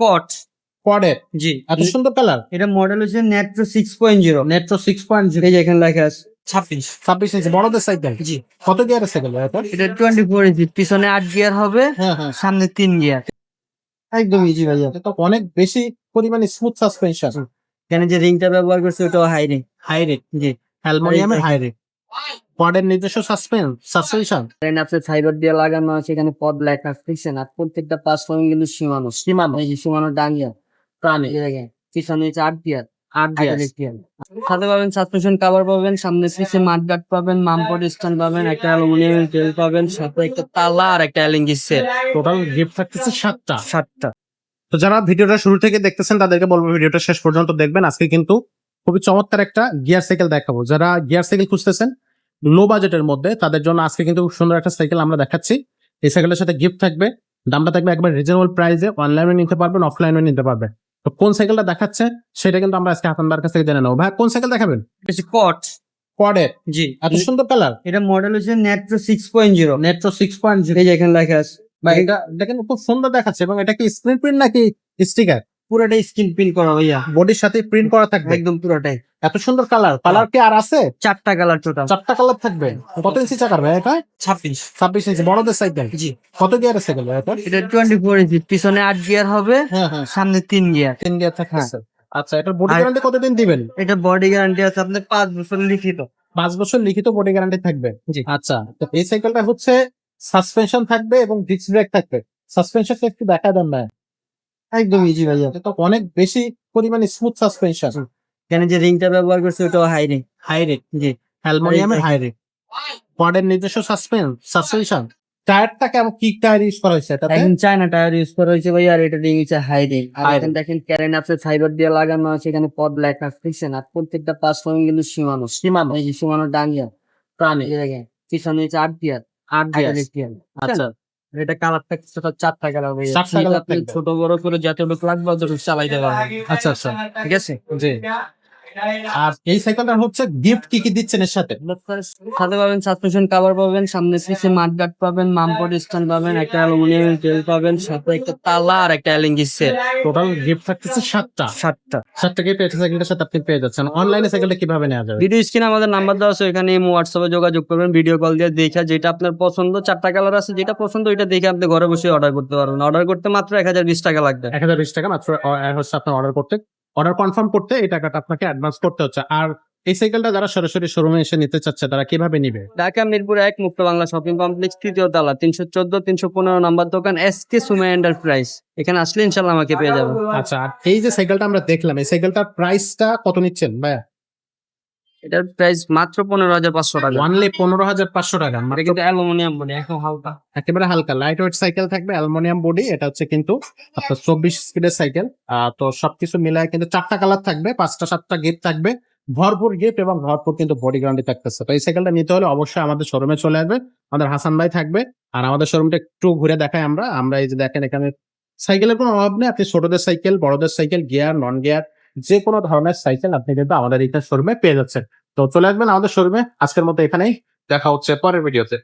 কট কোয়াডের জি। এত সুন্দর কালার এটা মডেল হচ্ছে Netro six point zero Netro six point এই যে এখানে লেখা আছে। ছাব্বিশ। ছাব্বিশ ইঞ্চি বড়দের সাইকেল জি। কত গিয়ারের সাইকেল এটা টোয়েন্টি ফোর ইঞ্চি পিছনে আট গিয়ার হবে হ্যাঁ হ্যাঁ। সামনে তিন গিয়ার একদম ইজি ভাইয়া। তো অনেক বেশি পরিমাণে স্মুথ সাসপেনশন এখানে যে রিংটা ব্যবহার করছে ওটাও হাই রিং হাই রেট জি। অ্যালমোনিয়ামের হাই রেট কোয়াডের নিজস্ব সাসপেন্স সাসপেনশন এখানে আপনার ফাইবার দিয়ে লাগানো আছে এখানে পদ লেখা দেখছেন আর প্রত্যেকটা পয়েন্ট কিন্তু সীমানো সীমানো এই যে সীমানো ডাঙ্গিয়া প্রাণী। পিছনে হচ্ছে আট গিয়ার আট গিয়ার সাথে পাবেন সাসপেনশন কাভার পাবেন সামনে পিছে মাঠগাট পাবেন মামপট স্ট্যান্ড পাবেন একটা অ্যালুমিনিয়াম তেল পাবেন সাথে একটা তালা আর একটা অ্যালিঙ্গি সেট টোটাল গিফট থাকতেছে সাতটা। সাতটা। তো যারা ভিডিওটা শুরু থেকে দেখতেছেন তাদেরকে বলব ভিডিওটা শেষ পর্যন্ত দেখবেন। আজকে কিন্তু খুবই চমৎকার একটা গিয়ার সাইকেল দেখাবো। যারা গিয়ার সাইকেল খুঁজতেছেন লো বাজেটের মধ্যে তাদের জন্য আজকে কিন্তু সুন্দর একটা সাইকেল আমরা দেখাচ্ছি। এই সাইকেলের সাথে গিফট থাকবে দামটা থাকবে একবার রিজনেবল প্রাইসে অনলাইনে নিতে পারবেন অফলাইনে নিতে পারবেন। তো কোন সাইকেলটা দেখাচ্ছে সেটা কিন্তু আমরা আজকে হাসানবার কাছ থেকে জেনে নেব। ভাই কোন সাইকেল দেখাবেন? কট কোয়াডের জি। এত সুন্দর কালার এটা মডেল হচ্ছে Netro six point zero Netro six point এই যে এখানে লেখা আছে। বা এটা দেখেন খুব সুন্দর দেখাচ্ছে এবং এটা কি স্ক্রিন প্রিন্ট নাকি স্টিকার পুরোটাই স্ক্রিন প্রিন্ট করা ভাইয়া। বডির সাথে প্রিন্ট করা থাকবে? একদম পুরোটাই। এত সুন্দর কালার কালার কি আর আছে? চারটা কালার টোটাল চারটা কালার থাকবে। কত ইঞ্চি চাকার ভাই এটা? ছাব্বিশ। ছাব্বিশ ইঞ্চি বড়দের সাইকেল জি। কত গিয়ারের সাইকেল ভাই এটা এটা টোয়েন্টি ফোর ইঞ্চি পিছনে আট গিয়ার হবে হ্যাঁ হ্যাঁ। সামনে তিন গিয়ার তিন গিয়ার থাকতেছে আচ্ছা এটার বডি গ্যারান্টি কতদিন দিবেন? এটা বডি গ্যারান্টি আছে আপনার পাঁচ বছর লিখিত। পাঁচ বছর লিখিত বডি গ্যারান্টি থাকবে? জি। আচ্ছা তো এই সাইকেলটা হচ্ছে সাসপেনশন থাকবে এবং ডিস্ক ব্রেক থাকবে। সাসপেনশন একটু দেখা দেন না একদম ইজি ভাইয়া। এটা তো অনেক বেশি পরিমাণে স্মুথ সাসপেনশন এখানে যে রিংটা ব্যবহার করছে ওটাও হাই রিং হাই রেট জি। অ্যালমোনিয়ামের হাই রেট কোয়াডের নিজস্ব সাসপেন্স সাসপেনশন টায়ারটা কেমন? কি টায়ার ইউজ করা হয়েছে এটাতে? এখন চায়না টায়ার ইউজ করা হয়েছে ভাই আর এটা রিং হচ্ছে হাই রিং আর এখানে দেখেন ক্যারেন আছে ফাইবার দিয়ে লাগানো আছে এখানে পদ লেখা দেখছেন আর প্রত্যেকটা পাঁচ পয়েন্ট কিন্তু সীমানো। সীমানো। এই সীমানো ডাঙ্গিয়া প্রাণী। পিছনে হচ্ছে আট গিয়ার আট গিয়ার আচ্ছা। এটা কালারটা ছোট চারটা কালার চারটা ছোট বড় করে যাতে যতটুকু লাগবে চালাইতে হয় আচ্ছা আচ্ছা। ঠিক আছে? জি। আর এই সাইকেলটা হচ্ছে গিফট কি কি দিচ্ছেন এর সাথে? সাথে পাবেন সাসপেনশন কাভার পাবেন সামনে পিছে মাঠগাট পাবেন মামপট স্ট্যান্ড পাবেন একটা অ্যালুমিনিয়াম তেল পাবেন সাথে একটা তালা আর একটা অ্যালিঙ্গি সেট টোটাল গিফট থাকতেছে সাতটা। সাতটা। সাতটা গিফট এই সাইকেলটার সাথে আপনি পেয়ে যাচ্ছেন। অনলাইনে সাইকেলটা কীভাবে নেওয়া যাবে? ভিডিও স্ক্রিনে আমাদের নাম্বার দেওয়া আছে এখানে হোয়াটসঅ্যাপে যোগাযোগ করবেন ভিডিও কল দিয়ে দেখে যেটা আপনার পছন্দ চারটা কালার আছে যেটা পছন্দ ওইটা দেখে আপনি ঘরে বসে অর্ডার করতে পারবেন। অর্ডার করতে মাত্র এক হাজার বিশ টাকা লাগবে। এক হাজার বিশ টাকা মাত্র হচ্ছে আপনার অর্ডার করতে। অর্ডার কনফার্ম করতে এই টাকাটা আপনাকে অ্যাডভান্স করতে হচ্ছে। আর এই সাইকেলটা যারা সরাসরি শোরুমে এসে নিতে চাচ্ছে তারা কীভাবে নিবে? ঢাকা মিরপুর এক মুক্ত বাংলা শপিং কমপ্লেক্স তৃতীয় তালা তিনশো চোদ্দ তিনশো পনেরো নাম্বার দোকান এস কে সুমে এন্টারপ্রাইজ এখানে আসলে ইনশাল্লাহ আমাকে পেয়ে যাবেন। আচ্ছা আর এই যে সাইকেলটা আমরা দেখলাম এই সাইকেলটার প্রাইসটা কত নিচ্ছেন ভাইয়া? এটার প্রাইস মাত্র পনেরো হাজার পাঁচশো টাকা। ওয়ানলি পনেরো হাজার পাঁচশো টাকা মানে কিন্তু অ্যালুমিনিয়াম বলে এখন হালকা। একেবারে হালকা লাইট ওয়েট সাইকেল থাকবে অ্যালুমিনিয়াম বডি এটা হচ্ছে কিন্তু আপনার চব্বিশ স্পিডের সাইকেল তো সবকিছু মিলায় কিন্তু চারটা কালার থাকবে পাঁচটা সাতটা গিফট থাকবে। ভরপুর গিফট এবং ভরপুর কিন্তু বডি গ্যারান্টি থাকতেছে। তো এই সাইকেলটা নিতে হলে অবশ্যই আমাদের শোরুমে চলে আসবে আমাদের হাসান ভাই থাকবে আর আমাদের শোরুমটা একটু ঘুরে দেখাই আমরা। আমরা এই যে দেখেন এখানে সাইকেলের কোনো অভাব নেই আপনি ছোটদের সাইকেল বড়দের সাইকেল গিয়ার নন গিয়ার যে কোনো ধরনের সাইকেল আপনি কিন্তু আমাদের এইটা শোরুমে পেয়ে যাচ্ছেন। তো চলে আসবেন আমাদের শোরুমে আজকের মতো এখানেই। দেখা হচ্ছে পরের ভিডিওতে